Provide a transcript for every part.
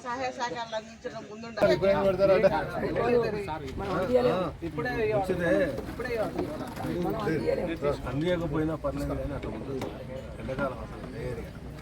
సహాయ సహకారాలు అందించడం ముందుండాలి అందియకపోయినా పర్లేదు కానీ అట్లా ఉంటుంది ఎండాకాలం అసలు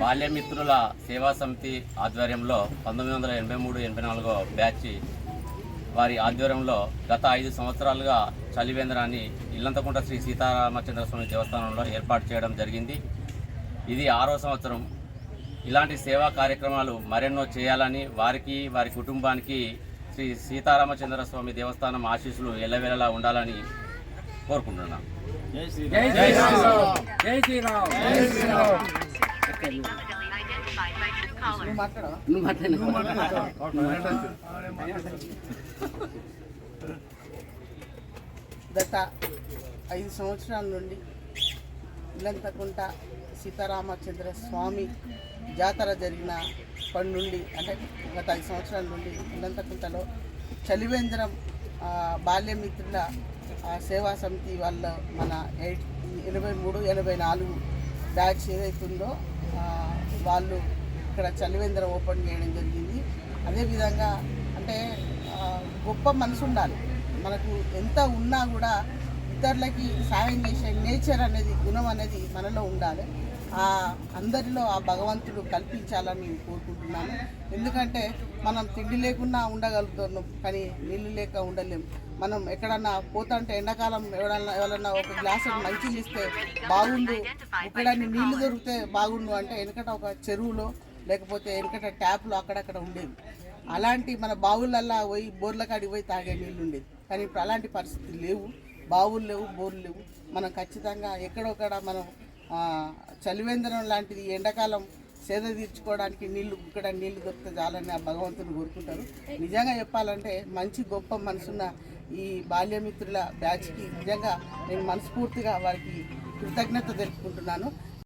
బాల్యమిత్రుల సేవా సమితి ఆధ్వర్యంలో పంతొమ్మిది వందల ఎనభై మూడు ఎనభై నాలుగో బ్యాచ్ వారి ఆధ్వర్యంలో గత ఐదు సంవత్సరాలుగా చలివేంద్రాన్ని ఇల్లంతకుంట శ్రీ సీతారామచంద్ర స్వామి దేవస్థానంలో ఏర్పాటు చేయడం జరిగింది. ఇది ఆరో సంవత్సరం. ఇలాంటి సేవా కార్యక్రమాలు మరెన్నో చేయాలని వారికి వారి కుటుంబానికి శ్రీ సీతారామచంద్ర స్వామి దేవస్థానం ఆశీస్సులు ఎల్లవేళలా ఉండాలని కోరుకుంటున్నాను. గత ఐదు సంవత్సరాల నుండి ఇల్లంతకుంట సీతారామచంద్ర స్వామి జాతర జరిగిన పడి నుండి అంటే గత ఐదు సంవత్సరాల నుండి ఇల్లంతకుంటలో చలివేంద్రం బాల్యమిత్రుల సేవా సమితి వాళ్ళ మన ఎయిట్ ఎనభై మూడు ఎనభై నాలుగు బ్యాచ్ ఏదైతుందో వాళ్ళు ఇక్కడ చలివేంద్రం ఓపెన్ చేయడం జరిగింది. అదేవిధంగా అంటే గొప్ప మనసు ఉండాలి మనకు ఎంత ఉన్నా కూడా ఇతరులకి సాయం చేసే నేచర్ అనేది గుణం అనేది మనలో ఉండాలి. ఆ అందరిలో ఆ భగవంతుడు కల్పించాలని కోరుకుంటున్నాను. ఎందుకంటే మనం తిండి లేకుండా ఉండగలుగుతున్నాం కానీ నీళ్ళు లేక ఉండలేం. మనం ఎక్కడన్నా పోతుంటే ఎండాకాలం ఎవరన్నా ఎవరన్నా ఒక గ్లాస్ మంచిని ఇస్తే బాగుండు. ఎక్కడన్నా నీళ్ళు దొరికితే బాగుండు అంటే వెనకట ఒక చెరువులో లేకపోతే వెనకట ట్యాప్లో అక్కడక్కడ ఉండేవి అలాంటి మన బావులల్లా పోయి బోర్ల కాడికి పోయి తాగే నీళ్ళు ఉండేది. కానీ ఇప్పుడు అలాంటి పరిస్థితులు లేవు. బావులు లేవు బోర్లు లేవు. మనం ఖచ్చితంగా ఎక్కడొక్కడ మనం ఆ, చలివేంద్రం లాంటిది ఎండాకాలం సేద తీర్చుకోవడానికి నీళ్ళు ఇక్కడ నీళ్ళు దొరికితే చాలని ఆ భగవంతుని కోరుకుంటారు. నిజంగా చెప్పాలంటే మంచి గొప్ప మనసున్న ఈ బాల్యమిత్రుల బ్యాచ్కి నిజంగా నేను మనస్ఫూర్తిగా వారికి కృతజ్ఞత తెలుపుకుంటున్నాను.